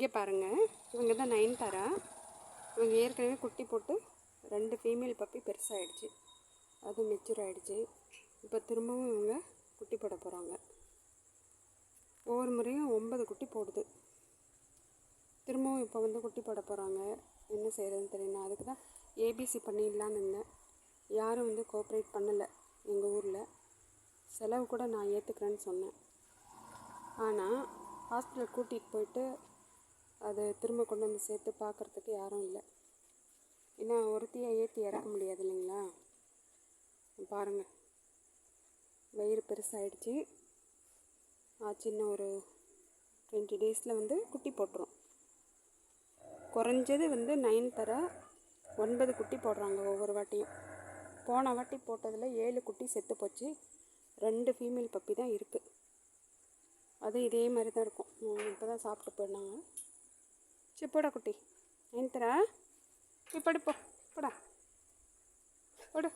இங்கே பாருங்கள் இவங்க தான் நயன்தாரா இவங்க ஏற்கனவே குட்டி போட்டு ரெண்டு ஃபீமேல் பப்பி பெருசாகிடுச்சு அது மெச்சூர் ஆகிடுச்சு இப்போ திரும்பவும் இவங்க குட்டி போட போகிறாங்க ஒவ்வொரு முறையும் ஒன்பது குட்டி போடுது. திரும்பவும் இப்போ வந்து குட்டி போட போகிறாங்க என்ன செய்கிறதுன்னு தெரியல. அதுக்கு தான் ஏபிசி பண்ணிடலான்னு இருந்தேன். யாரும் வந்து கோஆப்ரேட் பண்ணலை எங்கள் ஊரில். செலவு கூட நான் ஏற்றுக்கிறேன்னு சொன்னேன். ஆனால் ஹாஸ்பிட்டல் கூட்டிகிட்டு போயிட்டு அதை திரும்ப கொண்டு வந்து சேர்த்து பார்க்குறதுக்கு யாரும் இல்லை. ஏன்னா ஒருத்தியை ஏற்றி இறக்க முடியாது இல்லைங்களா? பாருங்கள் வயிறு பெருசாகிடுச்சு சின்ன ஒரு டுவெண்ட்டி டேஸில் வந்து குட்டி போட்டுரும். குறைஞ்சது வந்து நைன் தர ஒன்பது குட்டி போடுறாங்க ஒவ்வொரு வாட்டியும். போன வாட்டி போட்டதில் ஏழு குட்டி செத்து போச்சு. ரெண்டு ஃபீமேல் பப்பி தான் இருக்குது அது இதே மாதிரி தான் இருக்கும். இப்போ தான் சாப்பிட்டு போயிடனாங்க சரி போடா குட்டி நைன் தரா போய் படுப்போ போடா போடு